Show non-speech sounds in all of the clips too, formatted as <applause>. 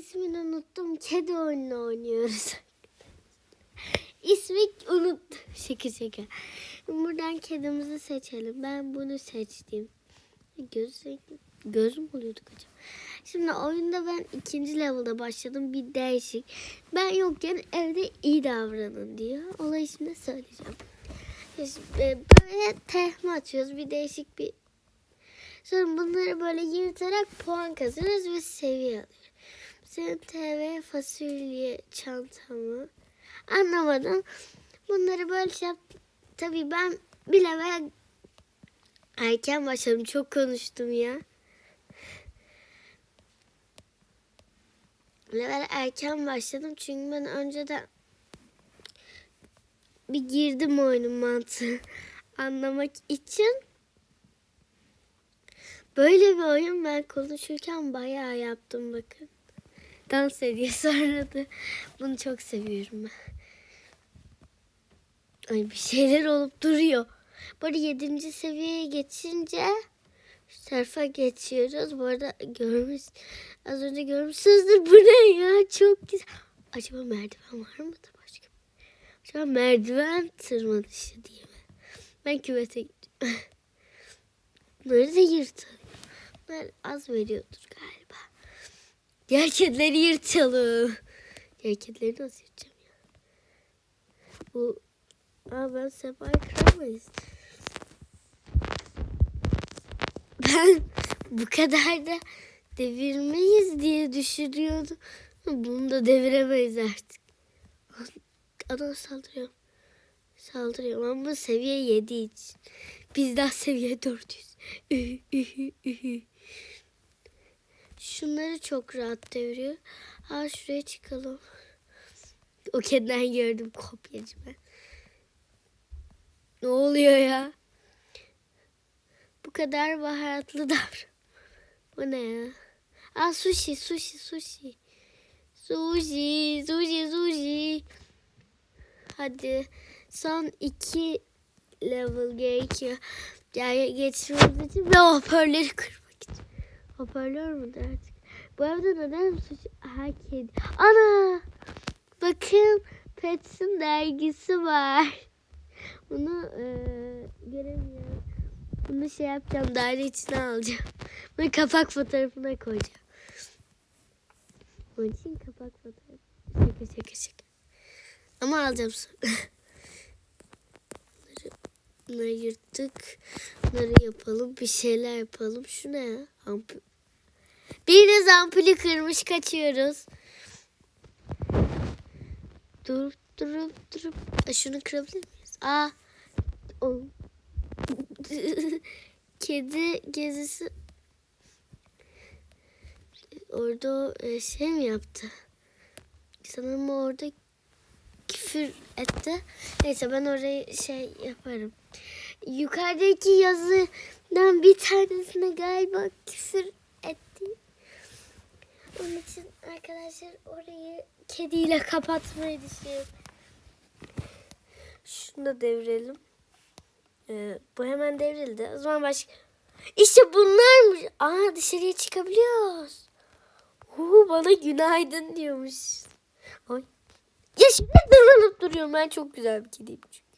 ismini unuttum. Kedi oyunu oynuyoruz. <laughs> İsmi unut. Şaka şaka. Buradan kedimizi seçelim. Ben bunu seçtim. Göz. Göz mü oluyorduk acaba? Şimdi oyunda ben ikinci level'da başladım. Bir değişik. Ben yokken evde iyi davranın diyor. Olayı şimdi söyleyeceğim. İşte böyle tehme atıyoruz. Bir değişik bir Sonra bunları böyle yırtarak puan kazanırız ve seviye alıyoruz. Senin TV fasulye çantamı anlamadım. Bunları böyle şey yap. Tabii ben bir level erken başladım. Çok konuştum ya. Level erken başladım çünkü ben önceden bir girdim oyunun mantığı <laughs> anlamak için. Böyle bir oyun ben konuşurken bayağı yaptım bakın. Dans <laughs> sonra da bunu çok seviyorum ben. Ay bir şeyler olup duruyor. Böyle yedinci seviyeye geçince şu geçiyoruz. Bu arada görmüş, az önce görmüşsünüzdür. Bu ne ya? Çok güzel. Acaba merdiven var mı da başka? Acaba merdiven tırmanışı diye mi? Ben küvete da <laughs> yırtalım. Bunlar az veriyordur galiba. Diğer kedileri yırtalım. Diğer kedileri nasıl yırtacağım ya? Bu... Aa ben sefayı kıramayız. Ben bu kadar da devirmeyiz diye düşünüyordum. Bunu da deviremeyiz artık. Ana saldırıyorum. Saldırıyorum ama seviye 7 için. Biz daha seviye 400. Şunları çok rahat deviriyor. Ha şuraya çıkalım. O kediden gördüm kopyacı ben. Ne oluyor ya? Bu kadar baharatlı davran. <laughs> Bu ne ya? Aa sushi, sushi, sushi. Sushi, sushi, sushi. Hadi son iki level gerekiyor. Yani geçmemiz için ve hoparlörü için. Hoparlör mü artık? Bu evde neden sushi? Ha kedi. Ana! Bakın Pets'in dergisi var. <laughs> Bunu e, göremiyorum. Bunu şey yapacağım. Daire içine alacağım. <laughs> Bunu kapak fotoğrafına koyacağım. Onun için kapak fotoğrafı. Şaka şaka şaka. Ama alacağım sonra. <laughs> Bunları, bunları yırttık. Bunları yapalım. Bir şeyler yapalım. Şu ne ya? Ampul. Biriniz ampulü kırmış kaçıyoruz. Durup durup durup. Aa, şunu kırabilir miyiz? Aa. <laughs> Kedi gezisi. Orada e, şey mi yaptı? Sanırım orada küfür etti. Neyse ben orayı şey yaparım. Yukarıdaki yazıdan bir tanesine galiba küfür etti. Onun için arkadaşlar orayı kediyle kapatmayı düşünüyorum. Şunu da devirelim. Ee, bu hemen devrildi. O zaman başka... İşte bunlarmış. Aa dışarıya çıkabiliyoruz. Oo, bana günaydın diyormuş. Ay. Ya şimdi tırmanıp duruyorum. Ben çok güzel bir kediyim çünkü.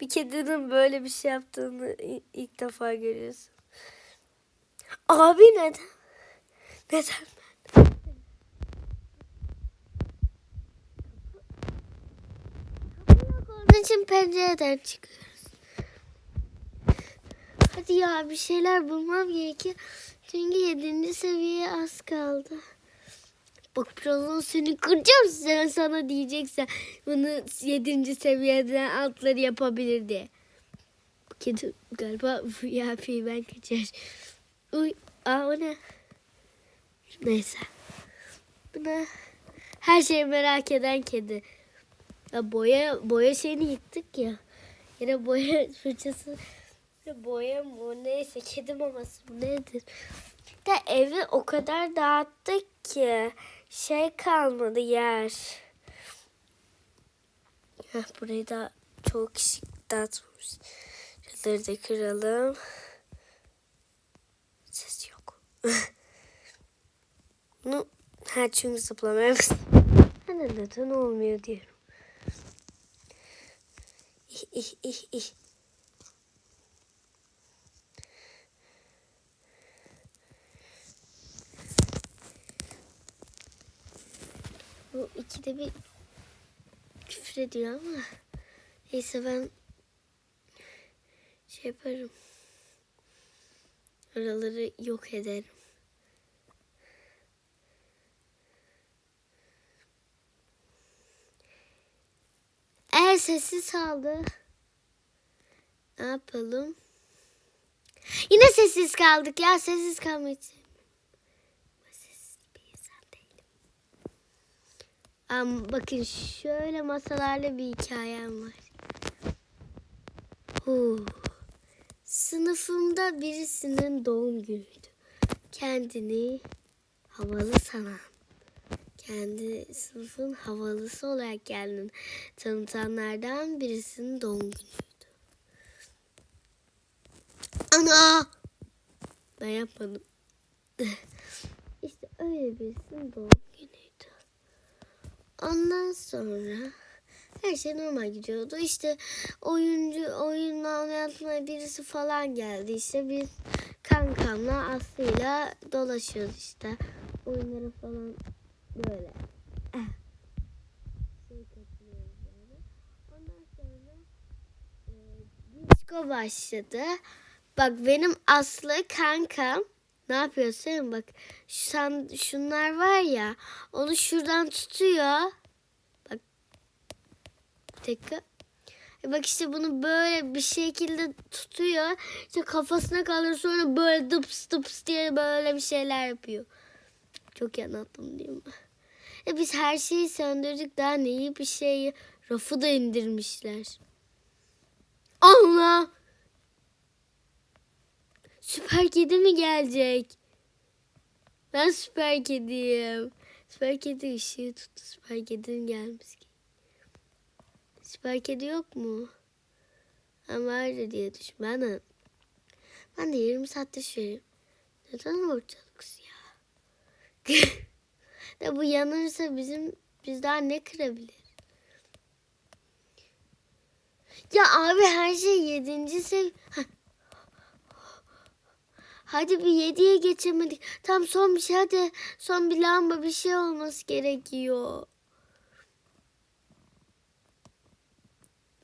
Bir kedinin böyle bir şey yaptığını ilk defa görüyorsun. Abi neden? Neden ben? Onun için pencereden çıkıyoruz. Hadi ya bir şeyler bulmam gerekiyor. Çünkü yedinci seviyeye az kaldı. Bak birazdan seni kıracağım sen sana diyeceksen bunu yedinci seviyeden altları yapabilir diye. Kedi galiba VIP ben kaçar. Uy, aa o ne? Neyse. Bu ne? Her şeyi merak eden kedi. Ya boya boya şeyini yıktık ya. Yine boya <laughs> fırçası boya mı neyse kedi maması mı nedir? De evi o kadar dağıttık ki şey kalmadı yer. Heh, burayı da çok kişi dağıtmamış. Şuraları da kıralım. Bunu ha çünkü zıplamaya Hani neden olmuyor diyorum. İh, ih. Bu ikide bir küfür ediyor ama neyse ben şey yaparım. Oraları yok ederim. Eğer sessiz kaldı. Ne yapalım? Yine sessiz kaldık ya. Sessiz insan değilim. Ama bakın şöyle masalarla bir hikayem var. Huu. Sınıfımda birisinin doğum günüydü. Kendini havalı sanan, kendi sınıfın havalısı olarak kendini tanıtanlardan birisinin doğum günüydü. Ana! Ben yapmadım. <laughs> işte öyle birisinin doğum günüydü. Ondan sonra her şey normal gidiyordu. İşte oyuncu oyunla oynatmaya birisi falan geldi. İşte biz kankamla Aslı'yla dolaşıyoruz işte. Oyunlara falan böyle. <clears throat> Şey e, disco başladı. Bak benim Aslı kankam ne yapıyorsun? Bak şu, şunlar var ya onu şuradan tutuyor. Bir. E bak işte bunu böyle bir şekilde tutuyor. İşte kafasına kalır sonra böyle dıps dıps diye böyle bir şeyler yapıyor. Çok iyi anlattım değil mi? E biz her şeyi söndürdük daha ne iyi bir şeyi. Rafı da indirmişler. Allah! Süper kedi mi gelecek? Ben süper kediyim. Süper kedi ışığı tuttu. Süper kedinin gelmesi Süper kedi yok mu? Ben vardı diye düşün. Ben de, ben de 20 saatte şöyle. Neden ortalıksız <laughs> ya? de bu yanırsa bizim biz daha ne kırabilir? Ya abi her şey yedinci sev... Hadi bir yediye geçemedik. Tam son bir şey hadi. Son bir lamba bir şey olması gerekiyor.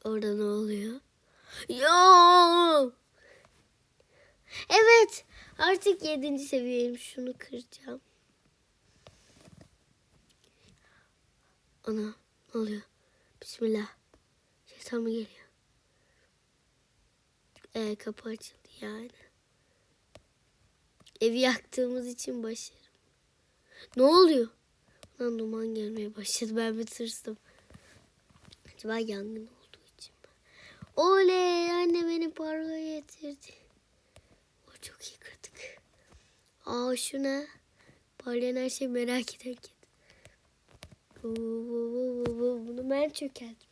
Orada ne oluyor? Yo! Evet. Artık yedinci seviyeyim. Şunu kıracağım. Ana ne oluyor? Bismillah. Şeytan mı geliyor? Ee, kapı açıldı yani. Evi yaktığımız için başarım. Ne oluyor? Lan duman gelmeye başladı. Ben bir tırstım. Acaba yangın Oley anne beni parka getirdi. O çok iyi kırdık. Aa şu ne? Parlayan her şeyi merak eden kedi. Bunu ben çökelttim.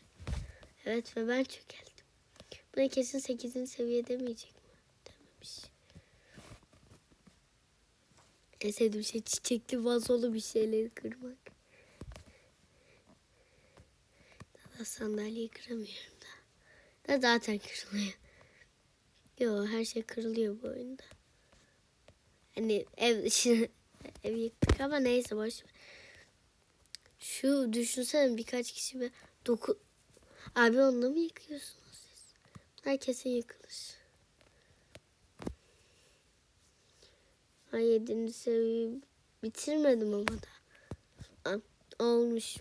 Evet ve ben çökelttim. Buna kesin 8. seviye demeyecek mi? Dememiş. En sevdiğim şey çiçekli vazolu bir şeyleri kırmak. Daha sandalyeyi kıramıyorum da zaten kırılıyor. Yo her şey kırılıyor bu oyunda. Hani ev dışı <laughs> ev yıktık ama neyse boş Şu düşünsene birkaç kişi bir doku... Abi onu mı yıkıyorsunuz siz? Bunlar kesin yıkılır. Ha yedinci seviyeyi bitirmedim ama da. Olmuş.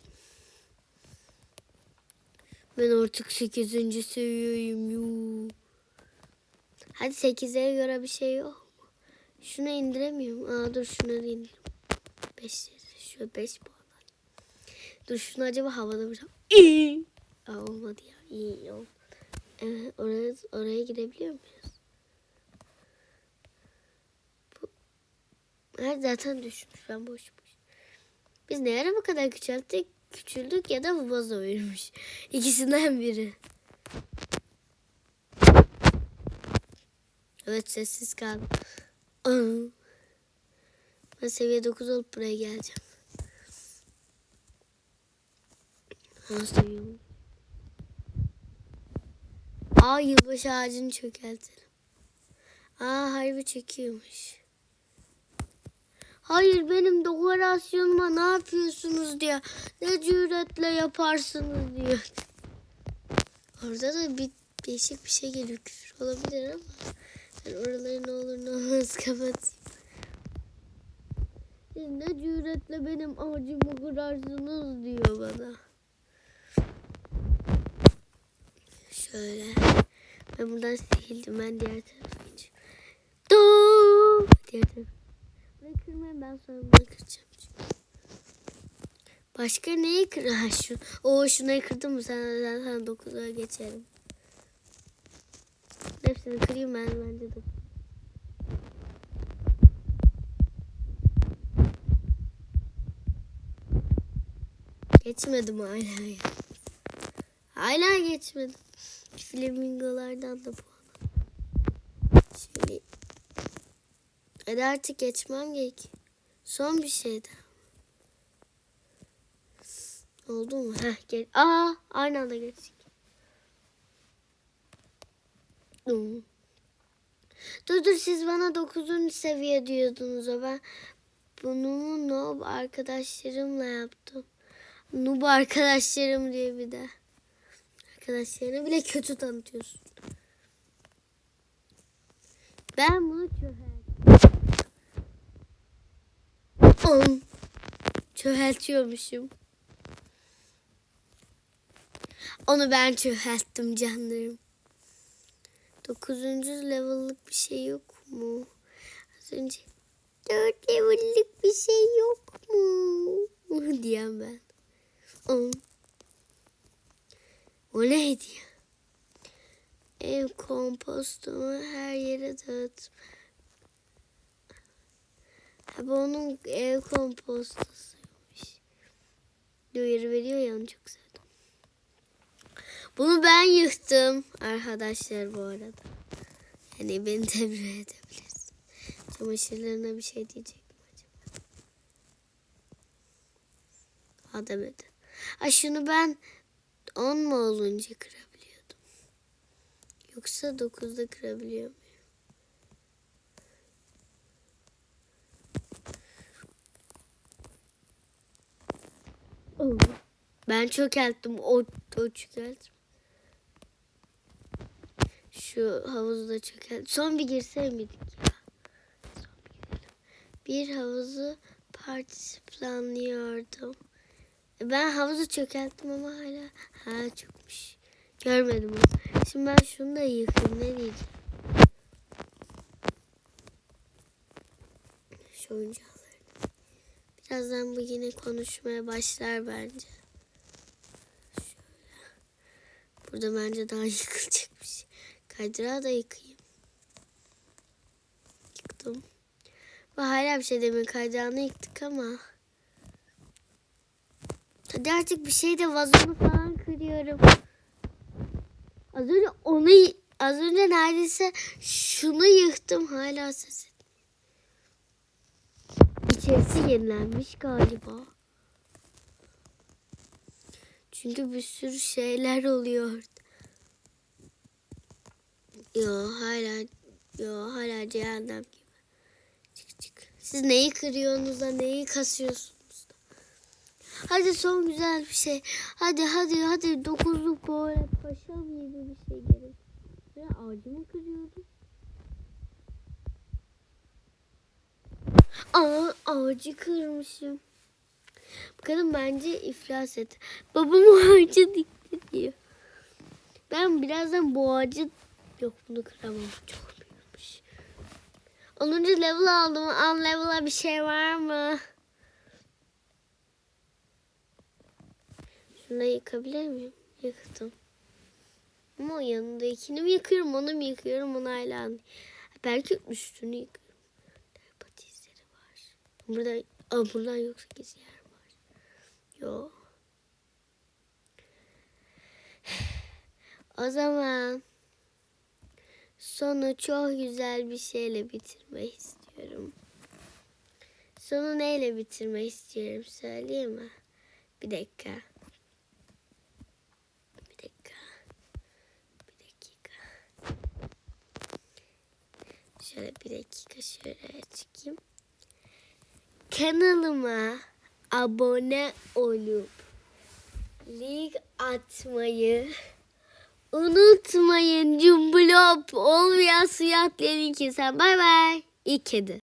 Ben artık 8. seviyeyim. Yuu. Hadi 8'e göre bir şey yok mu? Şunu indiremiyorum. Aa dur şunu indireyim. 5 şu 5 puan. Dur şunu acaba havada vursam. İyi. Aa olmadı ya. İyi olmadı. Evet, oraya, oraya gidebiliyor muyuz? Bu, zaten düşmüş. Ben boş boş. Biz ne ara bu kadar küçülttük? Küçüldük ya da vazo vermiş. <laughs> İkisinden biri. Evet sessiz kal. Ben seviye 9 olup buraya geleceğim. Ha seviyorum. Aa yılbaşı ağacını çökeltelim. Aa harbi çekiyormuş. Hayır benim dekorasyonuma ne yapıyorsunuz diyor. Ne cüretle yaparsınız diyor. Orada da bir değişik bir şey geliyor. Küfür olabilir ama ben oraları ne olur ne olmaz <laughs> kapatayım. Siz ne cüretle benim ağacımı kırarsınız diyor bana. Şöyle. Ben buradan sildim. Ben diğer tarafa geçiyorum. Dur. Diğer tarafa. Burayı kırmayın ben sonra bunu kıracağım. Başka neyi kır? Ha şu. O şunayı kırdım mı? Sen zaten 9'a geçerim. Hepsini kırayım ben bence de. Geçmedim hala ya. Hala geçmedim. Flamingolardan da puan. Şimdi Hadi artık geçmem gerek. Son bir şey daha. Oldu mu? Heh, gel. Aa, aynı anda geçtik. Hmm. Dur dur siz bana 9. seviye diyordunuz o ben bunu noob arkadaşlarımla yaptım. Noob arkadaşlarım diye bir de. Arkadaşlarını bile kötü tanıtıyorsun. Ben bunu çözer. On. Çöheltiyormuşum. Onu ben çöhelttim canlarım. Dokuzuncu level'lık bir şey yok mu? Az önce dört level'lık bir şey yok mu? <laughs> Diyen ben. On. O neydi ya? Ev kompostumu her yere dağıt. Bu onun ev kompostusuymuş. Duyuru veriyor ya onu çok sevdim. Bunu ben yıktım arkadaşlar bu arada. Yani beni tebrik edebiliriz. Çamaşırlarına bir şey diyecek mi acaba? Ha demedi. Ha şunu ben 10 mu olunca kırabiliyordum. Yoksa 9'da kırabiliyor muyum? Ben çökelttim. O, o çökelttim. Şu havuzda çökelt. Son bir girseydik ya. Son bir. Bir havuzu partisi planlıyordum. E, Ben havuzu çökelttim ama hala ha çökmüş. Görmedim onu. Şimdi ben şunu da yıkayım. Ne diyeceğim? Şu oyuncaklarını. Birazdan bu yine konuşmaya başlar bence. Şöyle. Burada bence daha <laughs> yıkılacak bir şey. Kaydırağı da yıkayayım. Yıktım. Ve hala bir şey demiyor. Kaydırağını yıktık ama. Hadi artık bir şey de vazonu falan kırıyorum. Az önce onu az önce neredeyse şunu yıktım hala ses. İçerisi yenilenmiş galiba. Çünkü bir sürü şeyler oluyor. Yo hala yo hala cehennem gibi. Çık çık. Siz neyi kırıyorsunuz da neyi kasıyorsunuz da. Hadi son güzel bir şey. Hadi hadi hadi dokuzluk böyle paşam gibi bir şey gerek. Ne ağacımı kırıyordum. Aa ağacı kırmışım. Bu kadın bence iflas etti. Babam o ağacı dikti diyor. Ben birazdan bu ağacı yok bunu kıramam. Çok büyükmüş. 10. level aldım. Al level'a bir şey var mı? Şunu yıkabilir miyim? Yıktım. Ama yanındakini mi yıkıyorum, onu mu yıkıyorum, onu hala. Belki üstünü yıkıyorum. Burada, aa, buradan yoksa gizli yer var. Yok. <sighs> O zaman sonu çok güzel bir şeyle bitirmek istiyorum. sonu neyle bitirmek istiyorum söyleyeyim mi? Bir dakika. Bir dakika. Bir dakika. Şöyle bir dakika şöyle çıkayım. Kanalıma abone olup like atmayı unutmayın. Cumblop olmayan suya atlayan iki insan. Bay bay. İyi kedi.